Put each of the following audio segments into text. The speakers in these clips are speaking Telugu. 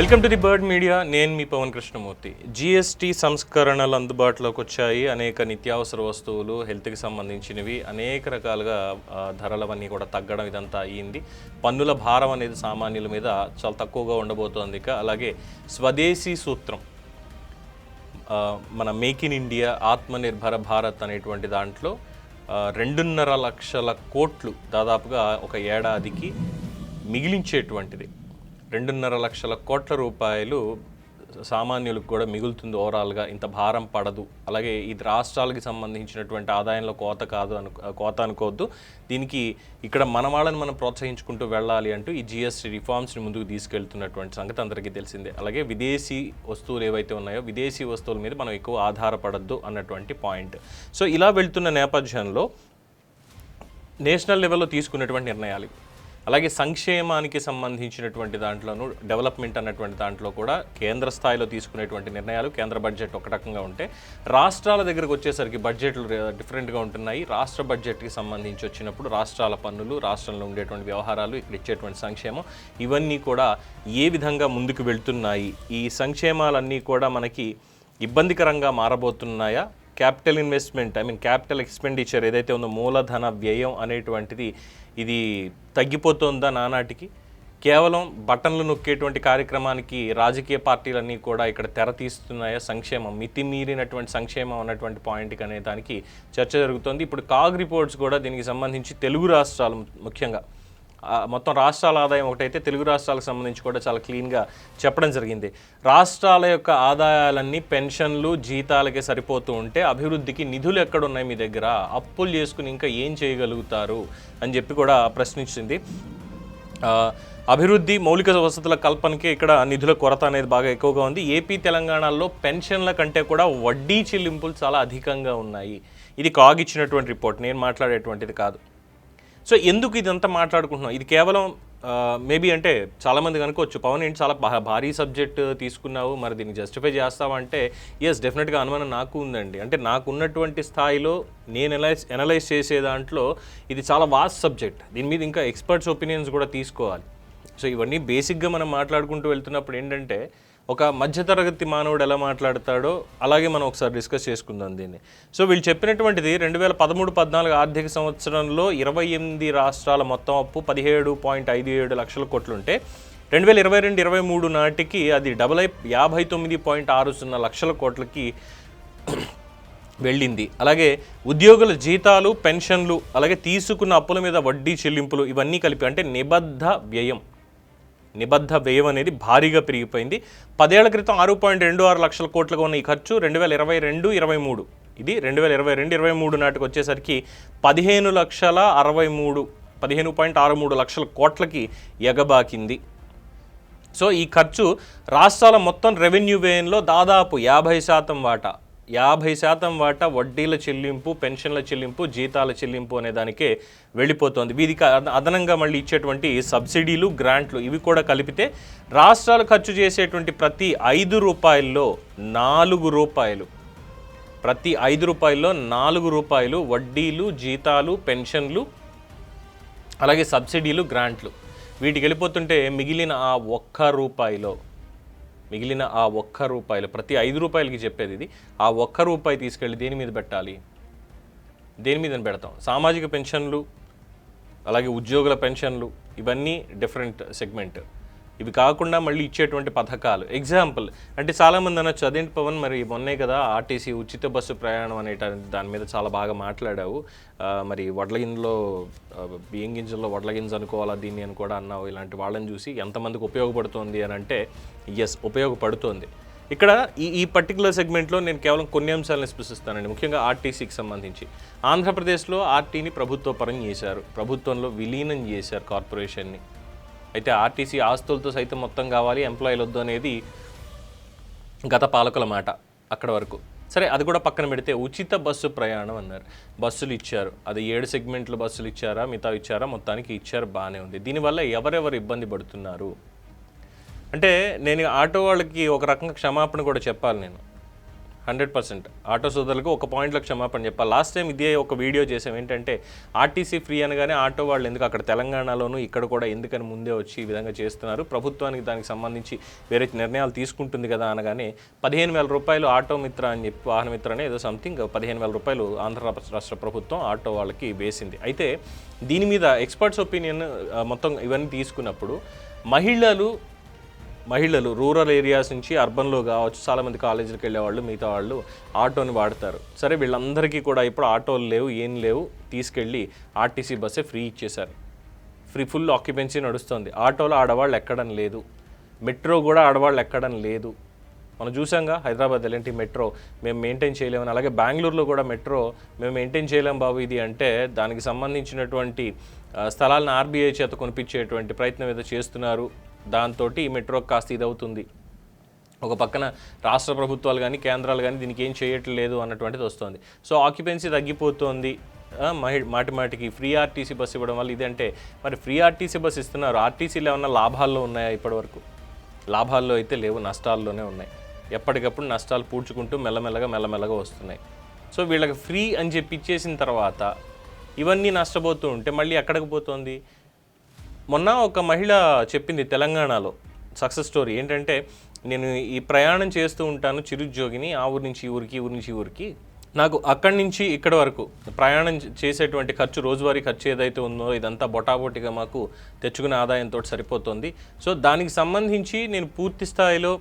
Welcome to the bird media. నేను మీ పవన్ కృష్ణమూర్తి. జిఎస్టీ సంస్కరణలు అందుబాటులోకి వచ్చాయి. అనేక నిత్యావసర వస్తువులు హెల్త్కి సంబంధించినవి అనేక రకాలుగా ధరలవన్నీ కూడా తగ్గడం ఇదంతా అయ్యింది. పన్నుల భారం అనేది సామాన్యుల మీద చాలా తక్కువగా ఉండబోతోంది ఇక. అలాగే స్వదేశీ సూత్రం మన make in India Atmanirbhar Bharat అనేటువంటి దాంట్లో రెండున్నర లక్షల కోట్లు దాదాపుగా ఒక ఏడాదికి మిగిలించేటువంటిది. రెండున్నర లక్షల కోట్ల రూపాయలు సామాన్యులకు కూడా మిగులుతుంది ఓవరాల్గా. ఇంత భారం పడదు. అలాగే ఇది రాష్ట్రాలకి సంబంధించినటువంటి ఆదాయంలో కోత కాదు అను కోత అనుకోవద్దు. దీనికి ఇక్కడ మన వాళ్ళని మనం ప్రోత్సహించుకుంటూ వెళ్ళాలి అంటూ ఈ జిఎస్టీ రిఫార్మ్స్ని ముందుకు తీసుకెళ్తున్నటువంటి సంగతి అందరికీ తెలిసిందే. అలాగే విదేశీ వస్తువులు ఏవైతే ఉన్నాయో విదేశీ వస్తువుల మీద మనం ఎక్కువ ఆధారపడద్దు అన్నటువంటి పాయింట్. సో ఇలా వెళ్తున్న నేపథ్యంలో నేషనల్ లెవెల్లో తీసుకున్నటువంటి నిర్ణయాలు. అలాగే సంక్షేమానికి సంబంధించినటువంటి దాంట్లోనూ డెవలప్మెంట్ అన్నటువంటి దాంట్లో కూడా కేంద్ర స్థాయిలో తీసుకునేటువంటి నిర్ణయాలు కేంద్ర బడ్జెట్ ఒక రకంగా ఉంటే రాష్ట్రాల దగ్గరకు వచ్చేసరికి బడ్జెట్లు డిఫరెంట్గా ఉంటున్నాయి. రాష్ట్ర బడ్జెట్కి సంబంధించి వచ్చినప్పుడు రాష్ట్రాల పన్నులు రాష్ట్రంలో ఉండేటువంటి వ్యవహారాలు ఇక్కడ ఇచ్చేటువంటి సంక్షేమం ఇవన్నీ కూడా ఏ విధంగా ముందుకు వెళ్తున్నాయి? ఈ సంక్షేమాలన్నీ కూడా మనకి ఇబ్బందికరంగా మారబోతున్నాయా? Capital investment I mean capital expenditure ఏదైతే ఉందో మూలధన వ్యయం అనేటువంటిది ఇది తగ్గిపోతుందా నానాటికి? కేవలం బటన్లు నొక్కేటువంటి కార్యక్రమానికి రాజకీయ పార్టీలన్నీ కూడా ఇక్కడ తెర తీస్తున్నాయా? సంక్షేమం మితిమీరినటువంటి సంక్షేమం అన్నటువంటి పాయింట్కి అనే దానికి చర్చ జరుగుతుంది. ఇప్పుడు కాగ్ రిపోర్ట్స్ కూడా దీనికి సంబంధించి తెలుగు రాష్ట్రాలు ముఖ్యంగా మొత్తం రాష్ట్రాల ఆదాయం ఒకటైతే తెలుగు రాష్ట్రాలకు సంబంధించి కూడా చాలా క్లీన్గా చెప్పడం జరిగింది. రాష్ట్రాల యొక్క ఆదాయాలన్నీ పెన్షన్లు జీతాలకే సరిపోతూ ఉంటే అభివృద్ధికి నిధులు ఎక్కడున్నాయి మీ దగ్గర? అప్పులు చేసుకుని ఇంకా ఏం చేయగలుగుతారు? అని చెప్పి కూడా ప్రశ్నించింది. అభివృద్ధి మౌలిక వసతుల కల్పనకి ఇక్కడ నిధుల కొరత అనేది బాగా ఎక్కువగా ఉంది. ఏపీ తెలంగాణలో పెన్షన్ల కంటే కూడా వడ్డీ చెల్లింపులు చాలా అధికంగా ఉన్నాయి. ఇది కాగిచ్చినటువంటి రిపోర్ట్ నేను మాట్లాడేటువంటిది కాదు. సో ఎందుకు ఇదంతా మాట్లాడుకుంటున్నాం? ఇది కేవలం మేబీ అంటే చాలామంది కనుకోవచ్చు పవన్ ఏంటి చాలా భా- భారీ సబ్జెక్ట్ తీసుకున్నావు మరి దీన్ని జస్టిఫై చేస్తావు అంటే ఎస్ డెఫినెట్గా అనుమానం నాకు ఉందండి. అంటే నాకు ఉన్నటువంటి స్థాయిలో నేను ఎనలైజ్ ఎనలైజ్ చేసే దాంట్లో ఇది చాలా వాస్ట్ సబ్జెక్ట్ దీని మీద ఇంకా ఎక్స్పర్ట్స్ ఒపీనియన్స్ కూడా తీసుకోవాలి. సో ఇవన్నీ బేసిక్గా మనం మాట్లాడుకుంటూ వెళ్తున్నప్పుడు ఏంటంటే ఒక మధ్యతరగతి మానవుడు ఎలా మాట్లాడతాడో అలాగే మనం ఒకసారి డిస్కస్ చేసుకుందాం దీన్ని. సో వీళ్ళు చెప్పినటువంటిది రెండు వేల పదమూడు పద్నాలుగు ఆర్థిక సంవత్సరంలో ఇరవై ఎనిమిది రాష్ట్రాల మొత్తం అప్పు పదిహేడు పాయింట్ ఐదు ఏడు లక్షల కోట్లుంటే రెండు వేల ఇరవై రెండు ఇరవై మూడు నాటికి అది డబల్ అయి యాభై తొమ్మిది పాయింట్ ఆరు సున్నా లక్షల కోట్లకి వెళ్ళింది. అలాగే ఉద్యోగుల జీతాలు పెన్షన్లు అలాగే తీసుకున్న అప్పుల మీద వడ్డీ చెల్లింపులు ఇవన్నీ కలిపి అంటే నిబద్ధ వ్యయం. నిబద్ధ వ్యయం అనేది భారీగా పెరిగిపోయింది. పదేళ్ళ క్రితం ఆరు పాయింట్ రెండు ఆరు లక్షల కోట్లుగా ఉన్న ఈ ఖర్చు రెండు వేల ఇరవై రెండు ఇరవై మూడు. ఇది రెండు వేల ఇరవై రెండు ఇరవై మూడు నాటికి వచ్చేసరికి పదిహేను లక్షల అరవై మూడు పదిహేను పాయింట్ ఆరు మూడు లక్షల కోట్లకి ఎగబాకింది. సో ఈ ఖర్చు రాష్ట్రాల మొత్తం రెవెన్యూ వ్యయంలో దాదాపు యాభై శాతం వాటా. యాభై శాతం వాటా వడ్డీల చెల్లింపు పెన్షన్ల చెల్లింపు జీతాల చెల్లింపు అనే దానికే వెళ్ళిపోతుంది. వీరికి అద- అదనంగా మళ్ళీ ఇచ్చేటువంటి సబ్సిడీలు గ్రాంట్లు ఇవి కూడా కలిపితే రాష్ట్రాలు ఖర్చు చేసేటువంటి ప్రతి ఐదు రూపాయల్లో నాలుగు రూపాయలు ప్రతి ఐదు రూపాయల్లో నాలుగు రూపాయలు వడ్డీలు జీతాలు పెన్షన్లు అలాగే సబ్సిడీలు గ్రాంట్లు వీటికి వెళ్ళిపోతుంటే మిగిలిన ఆ ఒక్క రూపాయిలో మిగిలిన ఆ ఒక్క రూపాయలు ప్రతి ఐదు రూపాయలకి చెప్పేది ఇది. ఆ ఒక్క రూపాయి తీసుకెళ్ళి దేని మీద పెట్టాలి? దేని మీద పెడతాం? సామాజిక పెన్షన్లు అలాగే ఉద్యోగుల పెన్షన్లు ఇవన్నీ డిఫరెంట్ సెగ్మెంట్ ఇవి కాకుండా మళ్ళీ ఇచ్చేటువంటి పథకాలు. ఎగ్జాంపుల్ అంటే చాలామంది అనొచ్చు అదేంటి పవన్ మరి మొన్నే కదా ఆర్టీసీ ఉచిత బస్సు ప్రయాణం అనేట దాని మీద చాలా బాగా మాట్లాడావు. మరి వడ్ల గింజలో బియ్యం గింజల్లో వడ్ల గింజ అనుకోవాలా దీన్ని అని కూడా అన్నావు. ఇలాంటి వాళ్ళని చూసి ఎంతమందికి ఉపయోగపడుతుంది అని అంటే ఎస్ ఉపయోగపడుతోంది. ఇక్కడ ఈ ఈ పర్టికులర్ సెగ్మెంట్లో నేను కేవలం కొన్ని అంశాలను స్పృశిస్తానండి. ముఖ్యంగా ఆర్టీసీకి సంబంధించి. ఆంధ్రప్రదేశ్లో ఆర్టీని ప్రభుత్వ పరం చేశారు. ప్రభుత్వంలో విలీనం చేశారు కార్పొరేషన్ని. అయితే ఆర్టీసీ ఆస్తులతో సైతం మొత్తం కావాలి ఎంప్లాయీలు వద్దు అనేది గత పాలకుల మాట అక్కడ వరకు. సరే అది కూడా పక్కన పెడితే ఉచిత బస్సు ప్రయాణం అన్నారు. బస్సులు ఇచ్చారు. అది ఏడు సెగ్మెంట్లు బస్సులు ఇచ్చారా మిగతా ఇచ్చారా మొత్తానికి ఇచ్చారు బాగానే ఉంది. దీనివల్ల ఎవరెవరు ఇబ్బంది పడుతున్నారు? అంటే నేను ఆటో వాళ్ళకి ఒక రకంగా క్షమాపణ కూడా చెప్పాలి నేను. Hundred percent. ఆటో సోదరులకు ఒక పాయింట్లో క్షమాపణ చెప్పాలి. లాస్ట్ టైం ఇదే ఒక వీడియో చేసాం ఏంటంటే ఆర్టీసీ ఫ్రీ అనగానే ఆటో వాళ్ళు ఎందుకు అక్కడ తెలంగాణలోను ఇక్కడ కూడా ఎందుకని ముందే వచ్చి ఈ విధంగా చేస్తున్నారు? ప్రభుత్వానికి దానికి సంబంధించి వేరే నిర్ణయాలు తీసుకుంటుంది కదా అనగానే పదిహేను వేల రూపాయలు ఆటో మిత్ర అని చెప్పి వాహన మిత్ర ఏదో సంథింగ్ పదిహేను వేల రూపాయలు ఆంధ్ర రాష్ట్ర ప్రభుత్వం ఆటో వాళ్ళకి వేసింది. అయితే దీని మీద ఎక్స్పర్ట్స్ ఒపీనియన్ మొత్తం ఇవన్నీ తీసుకున్నప్పుడు మహిళలు మహిళలు రూరల్ ఏరియాస్ నుంచి అర్బన్లో కావచ్చు చాలామంది కాలేజీలకు వెళ్ళే వాళ్ళు మిగతా వాళ్ళు ఆటోని వాడతారు. సరే వీళ్ళందరికీ కూడా ఇప్పుడు ఆటోలు లేవు ఏం లేవు తీసుకెళ్ళి ఆర్టీసీ బస్సే ఫ్రీ ఇచ్చేశారు. ఫ్రీ ఫుల్ ఆక్యుపెన్సీ నడుస్తుంది. ఆటోలో ఆడవాళ్ళు ఎక్కడం లేదు. మెట్రో కూడా ఆడవాళ్ళు ఎక్కడం లేదు. మనం చూసాంగా హైదరాబాద్ ఎలాంటి మెట్రో మేము మెయింటైన్ చేయలేమని అలాగే బెంగళూరులో కూడా మెట్రో మేము మెయింటైన్ చేయలేం బాబు ఇది అంటే దానికి సంబంధించినటువంటి స్థలాలను ఆర్బీఐ చేత కొనిపించేటువంటి ప్రయత్నం ఏదో చేస్తున్నారు. దాంతో ఈ మెట్రో కాస్త ఇదవుతుంది. ఒక పక్కన రాష్ట్ర ప్రభుత్వాలు కానీ కేంద్రాలు కానీ దీనికి ఏం చేయట్లేదు అన్నటువంటిది వస్తుంది. సో ఆక్యుపెన్సీ తగ్గిపోతుంది. మహి మాటి మాటికి ఫ్రీ ఆర్టీసీ బస్ ఇవ్వడం వల్ల ఇదంటే మరి ఫ్రీ ఆర్టీసీ బస్ ఇస్తున్నారు. ఆర్టీసీలో ఏమన్నా లాభాల్లో ఉన్నాయా ఇప్పటివరకు? లాభాల్లో అయితే లేవు నష్టాల్లోనే ఉన్నాయి. ఎప్పటికప్పుడు నష్టాలు పూడ్చుకుంటూ మెల్లమెల్లగా మెల్లమెల్లగా వస్తున్నాయి. సో వీళ్ళకి ఫ్రీ అని చెప్పి ఇచ్చేసిన తర్వాత ఇవన్నీ నష్టపోతూ ఉంటే మళ్ళీ ఎక్కడికి పోతుంది? మొన్న ఒక మహిళ చెప్పింది తెలంగాణలో సక్సెస్ స్టోరీ ఏంటంటే నేను ఈ ప్రయాణం చేస్తూ ఉంటాను చిరుద్యోగిని ఆ ఊరి నుంచి ఈ ఊరికి ఊరి నుంచి ఊరికి. నాకు అక్కడి నుంచి ఇక్కడ వరకు ప్రయాణం చేసేటువంటి ఖర్చు రోజువారీ ఖర్చు ఏదైతే ఉందో ఇదంతా బొటాబొటిగా మాకు తెచ్చుకునే ఆదాయంతో సరిపోతుంది. సో దానికి సంబంధించి నేను పూర్తి స్థాయిలో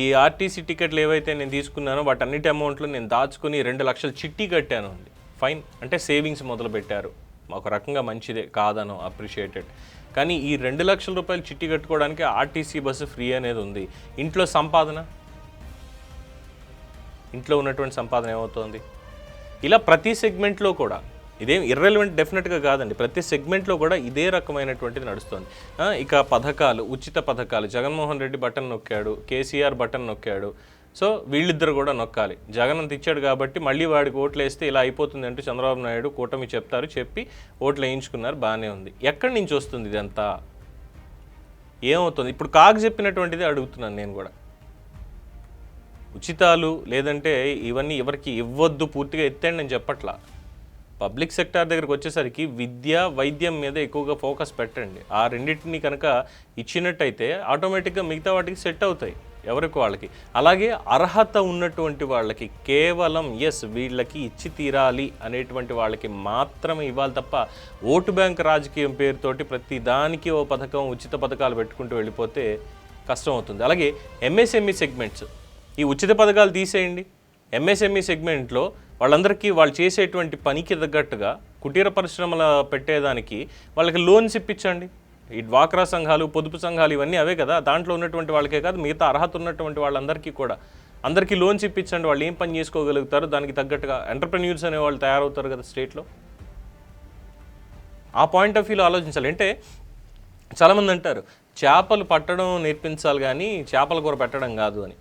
ఈ ఆర్టీసీ టికెట్లు ఏవైతే నేను తీసుకున్నానో వాటన్నిటి అమౌంట్లు నేను దాచుకుని రెండు లక్షలు చిట్టి కట్టాను అండి. ఫైన్. అంటే సేవింగ్స్ మొదలు పెట్టారు ఒక రకంగా మంచిదే కాదను అప్రిషియేటెడ్. కానీ ఈ రెండు లక్షల రూపాయలు చిట్టి కట్టుకోవడానికి ఆర్టీసీ బస్సు ఫ్రీ అనేది ఉంది. ఇంట్లో సంపాదన? ఇంట్లో ఉన్నటువంటి సంపాదన ఏమవుతోంది? ఇలా ప్రతి సెగ్మెంట్లో కూడా ఇదేం ఇర్రెలవెంట్ డెఫినెట్గా కాదండి ప్రతి సెగ్మెంట్లో కూడా ఇదే రకమైనటువంటిది నడుస్తుంది. ఇక పథకాలు ఉచిత పథకాలు. జగన్మోహన్ రెడ్డి బటన్ నొక్కాడు కేసీఆర్ బటన్ నొక్కాడు. సో వీళ్ళిద్దరు కూడా నొక్కాలి. జగన్ అంత ఇచ్చాడు కాబట్టి మళ్ళీ వాడికి ఓట్లు వేస్తే ఇలా అయిపోతుంది అంటూ చంద్రబాబు నాయుడు కూటమి చెప్తారు చెప్పి ఓట్లు వేయించుకున్నారు బాగానే ఉంది. ఎక్కడి నుంచి వస్తుంది ఇదంతా? ఏమవుతుంది? ఇప్పుడు కాకు చెప్పినటువంటిది అడుగుతున్నాను నేను కూడా. ఉచితాలు లేదంటే ఇవన్నీ ఎవరికి ఇవ్వద్దు పూర్తిగా ఎత్తండి అని చెప్పట్లా. పబ్లిక్ సెక్టార్ దగ్గరికి వచ్చేసరికి విద్య వైద్యం మీద ఎక్కువగా ఫోకస్ పెట్టండి. ఆ రెండింటిని కనుక ఇచ్చినట్టయితే ఆటోమేటిక్గా మిగతా వాటికి సెట్ అవుతాయి. ఎవరికి వాళ్ళకి? అలాగే అర్హత ఉన్నటువంటి వాళ్ళకి కేవలం ఎస్ వీళ్ళకి ఇచ్చి తీరాలి అనేటువంటి వాళ్ళకి మాత్రమే ఇవ్వాలి తప్ప ఓటు బ్యాంక్ రాజకీయం పేరుతోటి ప్రతి దానికి ఓ పథకం ఉచిత పథకాలు పెట్టుకుంటూ వెళ్ళిపోతే కష్టం అవుతుంది. అలాగే ఎంఎస్ఎంఈ సెగ్మెంట్స్ ఈ ఉచిత పథకాలు తీసేయండి. ఎంఎస్ఎంఈ సెగ్మెంట్లో వాళ్ళందరికీ వాళ్ళు చేసేటువంటి పనికి తగ్గట్టుగా కుటీర పరిశ్రమల పెట్టేదానికి వాళ్ళకి లోన్స్ ఇప్పించండి. ఈ డ్వాక్రా సంఘాలు పొదుపు సంఘాలు ఇవన్నీ అవే కదా. దాంట్లో ఉన్నటువంటి వాళ్ళకే కాదు మిగతా అర్హత ఉన్నటువంటి వాళ్ళందరికీ కూడా. అందరికీ లోన్స్ ఇప్పించండి వాళ్ళు ఏం పని చేసుకోగలుగుతారు దానికి తగ్గట్టుగా ఎంటర్ప్రెన్యూర్స్ అనే వాళ్ళు తయారవుతారు కదా స్టేట్లో. ఆ పాయింట్ ఆఫ్ వ్యూలో ఆలోచించాలి. అంటే చాలామంది అంటారు చేపలు పట్టడం నేర్పించాలి కానీ చేపల కూర పెట్టడం కాదు అని.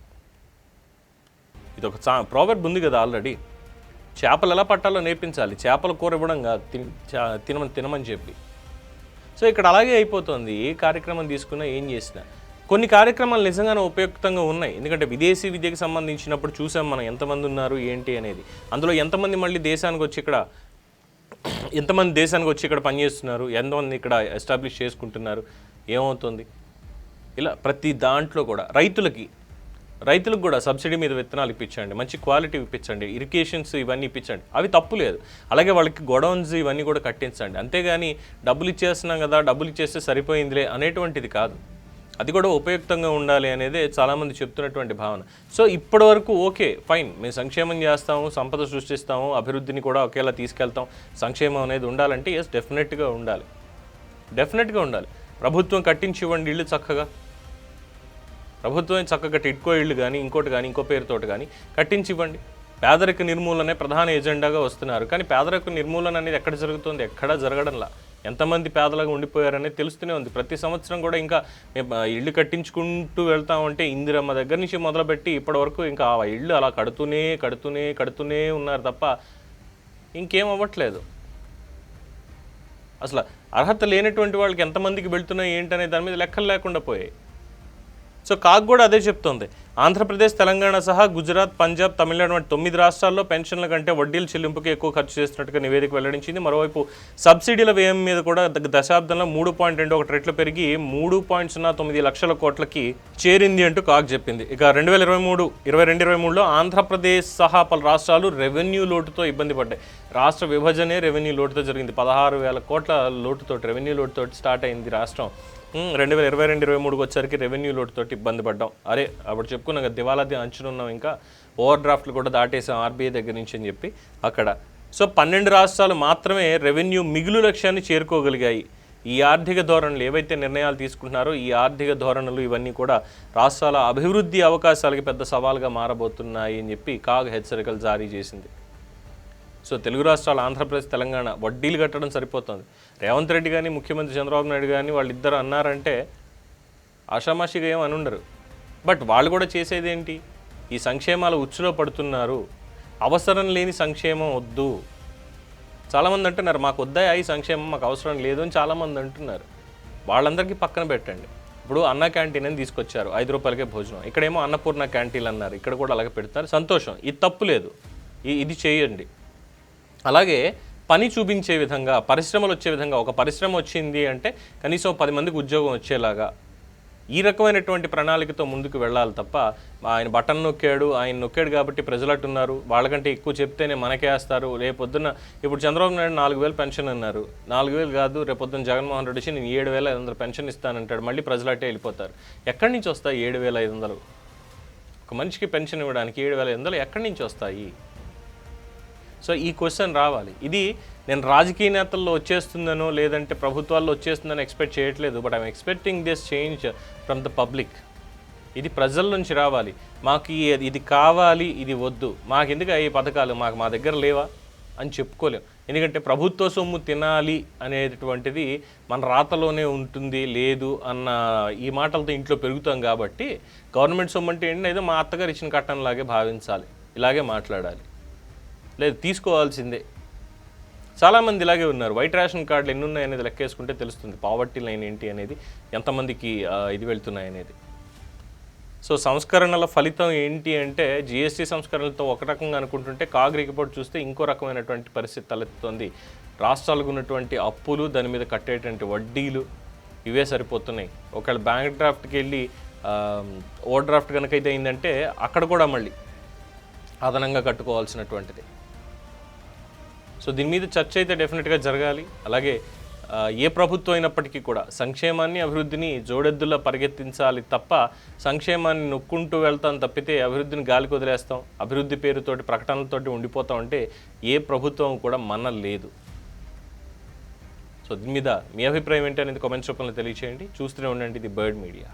ఇది ఒక ప్రావర్బ్ ఉంది కదా ఆల్రెడీ. చేపలు ఎలా పట్టాలో నేర్పించాలి. చేపల కూర ఇవ్వడం కాదు తిన తినమని తినమని చెప్పి. సో ఇక్కడ అలాగే అయిపోతుంది. ఏ కార్యక్రమం తీసుకున్నా ఏం చేసినా. కొన్ని కార్యక్రమాలు నిజంగానే ఉపయుక్తంగా ఉన్నాయి. ఎందుకంటే విదేశీ విద్యకు సంబంధించినప్పుడు చూసాం మనం ఎంతమంది ఉన్నారు ఏంటి అనేది. అందులో ఎంతమంది మళ్ళీ దేశానికి వచ్చి ఇక్కడ ఎంతమంది దేశానికి వచ్చి ఇక్కడ పనిచేస్తున్నారు ఎంతమంది ఇక్కడ ఎస్టాబ్లిష్ చేసుకుంటున్నారు ఏమవుతుంది? ఇలా ప్రతి దాంట్లో కూడా రైతులకి రైతులకు కూడా సబ్సిడీ మీద విత్తనాలు ఇప్పించండి మంచి క్వాలిటీ ఇప్పించండి ఇరిగేషన్స్ ఇవన్నీ ఇప్పించండి. అవి తప్పు లేదు. అలాగే వాళ్ళకి గొడౌన్స్ ఇవన్నీ కూడా కట్టించండి. అంతేగాని డబ్బులు ఇచ్చేస్తున్నాం కదా డబ్బులు ఇచ్చేస్తే సరిపోయిందిలే అనేటువంటిది కాదు. అది కూడా ఉపయుక్తంగా ఉండాలి అనేది చాలామంది చెప్తున్నటువంటి భావన. సో ఇప్పటి వరకు ఓకే ఫైన్. మేము సంక్షేమం చేస్తాము సంపద సృష్టిస్తాము అభివృద్ధిని కూడా ఒకేలా తీసుకెళ్తాం. సంక్షేమం అనేది ఉండాలంటే ఎస్ డెఫినెట్గా ఉండాలి. డెఫినెట్గా ఉండాలి. ప్రభుత్వం కట్టించి ఇవ్వండి ఇల్లు చక్కగా. ప్రభుత్వం చక్కగా టిడ్కో ఇళ్ళు కానీ ఇంకోటి కానీ ఇంకో పేరుతోటి కానీ కట్టించి ఇవ్వండి పేదరిక నిర్మూలనే ప్రధాన ఎజెండాగా వస్తున్నారు. కానీ పేదరిక నిర్మూలన అనేది ఎక్కడ జరుగుతుంది? ఎక్కడా జరగడంలా? ఎంతమంది పేదలుగా ఉండిపోయారనేది తెలుస్తూనే ఉంది. ప్రతి సంవత్సరం కూడా ఇంకా మేము ఇల్లు కట్టించుకుంటూ వెళ్తామంటే ఇందిరమ్మ దగ్గర నుంచి మొదలుపెట్టి ఇప్పటివరకు ఇంకా ఆ ఇల్లు అలా కడుతూనే కడుతూనే కడుతూనే ఉన్నారు తప్ప ఇంకేం అవ్వట్లేదు. అసలు అర్హత లేనటువంటి వాళ్ళకి ఎంతమందికి వెళ్తున్నాయి ఏంటనే దాని మీద లెక్కలు లేకుండా పోయాయి. సో కాగ్ కూడా అదే చెప్తోంది. ఆంధ్రప్రదేశ్ తెలంగాణ సహా గుజరాత్ పంజాబ్ తమిళనాడు వంటి తొమ్మిది రాష్ట్రాల్లో పెన్షన్ల కంటే వడ్డీల చెల్లింపుకి ఎక్కువ ఖర్చు చేస్తున్నట్టుగా నివేదిక వెల్లడించింది. మరోవైపు సబ్సిడీల వ్యయం మీద కూడా ద- దశాబ్దంలో మూడు పాయింట్ రెండు ఒకటి రెట్లు పెరిగి మూడు పాయింట్ సున్నా తొమ్మిది లక్షల కోట్లకి చేరింది అంటూ కాగ్ చెప్పింది. ఇక రెండు వేల ఇరవై మూడు ఇరవై రెండు ఇరవై మూడులో ఆంధ్రప్రదేశ్ సహా పలు రాష్ట్రాలు రెవెన్యూ లోటుతో ఇబ్బంది పడ్డాయి. రాష్ట్ర విభజనే రెవెన్యూ లోటుతో జరిగింది. పదహారు వేల కోట్ల లోటుతో రెవెన్యూ లోటుతో స్టార్ట్ అయింది రాష్ట్రం. రెండు వేల ఇరవై రెండు ఇరవై మూడుకి వచ్చరికి రెవెన్యూ లోటుతోటి ఇబ్బంది పడ్డాం. అరే అప్పుడు చెప్పుకున్నాం కదా అంచున అంచునున్నాం ఇంకా. ఓవర్ డ్రాఫ్ట్లు కూడా దాటేసాం ఆర్బీఐ దగ్గర నుంచి అని చెప్పి అక్కడ. సో పన్నెండు రాష్ట్రాలు మాత్రమే రెవెన్యూ మిగులు లక్ష్యాన్ని చేరుకోగలిగాయి. ఈ ఆర్థిక ధోరణులు ఏవైతే నిర్ణయాలు తీసుకుంటున్నారో ఈ ఆర్థిక ధోరణులు ఇవన్నీ కూడా రాష్ట్రాల అభివృద్ధి అవకాశాలకి పెద్ద సవాల్గా మారబోతున్నాయి అని చెప్పి కాగ్ హెచ్చరికలు జారీ చేసింది. సో తెలుగు రాష్ట్రాలు ఆంధ్రప్రదేశ్ తెలంగాణ వడ్డీలు కట్టడం సరిపోతుంది. రేవంత్ రెడ్డి కానీ ముఖ్యమంత్రి చంద్రబాబు నాయుడు కానీ వాళ్ళిద్దరు అన్నారంటే ఆషామాషిగా ఏం అనుండరు. బట్ వాళ్ళు కూడా చేసేది ఏంటి ఈ సంక్షేమాల ఉచ్చులో పడుతున్నారు. అవసరం లేని సంక్షేమం వద్దు. చాలామంది అంటున్నారు మాకు వద్దాయి ఈ సంక్షేమం? మాకు అవసరం లేదు అని చాలామంది అంటున్నారు. వాళ్ళందరికీ పక్కన పెట్టండి. ఇప్పుడు అన్న క్యాంటీన్ అని తీసుకొచ్చారు ఐదు రూపాయలకే భోజనం. ఇక్కడేమో అన్నపూర్ణ క్యాంటీన్ అన్నారు. ఇక్కడ కూడా అలాగే పెడతారు సంతోషం. ఇది తప్పు లేదు. ఇది చేయండి. అలాగే పని చూపించే విధంగా పరిశ్రమలు వచ్చే విధంగా ఒక పరిశ్రమ వచ్చింది అంటే కనీసం పది మందికి ఉద్యోగం వచ్చేలాగా ఈ రకమైనటువంటి ప్రణాళికతో ముందుకు వెళ్ళాలి తప్ప ఆయన బటన్ నొక్కాడు ఆయన నొక్కాడు కాబట్టి ప్రజలు అట్టున్నారు వాళ్ళకంటే ఎక్కువ చెప్తేనే మనకే వేస్తారు. రేపొద్దున ఇప్పుడు చంద్రబాబు నాయుడు నాలుగు వేలు పెన్షన్ అన్నారు. నాలుగు వేలు కాదు రేపొద్దున జగన్మోహన్ రెడ్డి వచ్చి నేను ఏడు వేల ఐదు వందలు పెన్షన్ ఇస్తానంటాడు. మళ్ళీ ప్రజలు అట్టే వెళ్ళిపోతారు. ఎక్కడి నుంచి వస్తాయి ఏడు వేల ఐదు వందలు? ఒక మనిషికి పెన్షన్ ఇవ్వడానికి ఏడు వేల ఐదు వందలు ఎక్కడి నుంచి వస్తాయి? సో ఈ క్వశ్చన్ రావాలి. ఇది నేను రాజకీయ నేతల్లో వచ్చేస్తుందనో లేదంటే ప్రభుత్వాల్లో వచ్చేస్తుందని ఎక్స్పెక్ట్ చేయట్లేదు. But I'm expecting this change from the public. ఇది ప్రజల నుంచి రావాలి. మాకు ఇది కావాలి ఇది వద్దు. మాకు ఎందుకు ఈ పథకాలు? మాకు మా దగ్గర లేవా? అని చెప్పుకోలేం. ఎందుకంటే ప్రభుత్వ సొమ్ము తినాలి అనేటటువంటిది మన రాతలోనే ఉంటుంది లేదు అన్న ఈ మాటలతో ఇంట్లో పెరుగుతాం కాబట్టి గవర్నమెంట్ సొమ్ము అంటే ఏంటి ఏదో మా అత్తగారు ఇచ్చిన కట్టంలాగే భావించాలి. ఇలాగే మాట్లాడాలి. లేదు తీసుకోవాల్సిందే. చాలామంది ఇలాగే ఉన్నారు. వైట్ రేషన్ కార్డులు ఎన్ని ఉన్నాయి అనేది లెక్కేసుకుంటే తెలుస్తుంది. పావర్టీ లైన్ ఏంటి అనేది ఎంతమందికి ఇది వెళ్తున్నాయి అనేది సో సంస్కరణల ఫలితం ఏంటి అంటే జిఎస్టీ సంస్కరణలతో ఒక రకంగా అనుకుంటుంటే కాగ్ రిపోర్ట్ చూస్తే ఇంకో రకమైనటువంటి పరిస్థితి తలెత్తుతుంది. రాష్ట్రాలకు ఉన్నటువంటి అప్పులు దాని మీద కట్టేటువంటి వడ్డీలు ఇవే సరిపోతున్నాయి. ఒకవేళ బ్యాంక్ డ్రాఫ్ట్కి వెళ్ళి ఓవర్ డ్రాఫ్ట్ కనుక అయితే అయిందంటే అక్కడ కూడా మళ్ళీ అదనంగా కట్టుకోవాల్సినటువంటిది. సో దీని మీద చర్చ అయితే డెఫినెట్గా జరగాలి. అలాగే ఏ ప్రభుత్వం అయినప్పటికీ కూడా సంక్షేమాన్ని అభివృద్ధిని జోడెద్దులా పరిగెత్తించాలి తప్ప సంక్షేమాన్ని నొక్కుంటూ వెళ్తాం తప్పితే అభివృద్ధిని గాలికి వదిలేస్తాం అభివృద్ధి పేరుతోటి ప్రకటనలతోటి ఉండిపోతాం అంటే ఏ ప్రభుత్వం కూడా మన లేదు. సో దీని మీద మీ అభిప్రాయం ఏంటి అనేది కామెంట్స్ రూపంలో తెలియచేయండి. చూస్తూనే ఉండండి ఇది బర్డ్ మీడియా.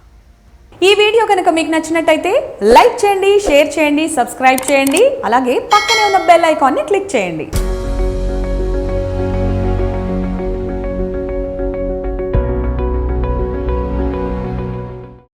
ఈ వీడియో కనుక మీకు నచ్చినట్టయితే లైక్ చేయండి షేర్ చేయండి సబ్స్క్రైబ్ చేయండి అలాగే పక్కనే ఉన్న బెల్ ఐకాన్ని క్లిక్ చేయండి.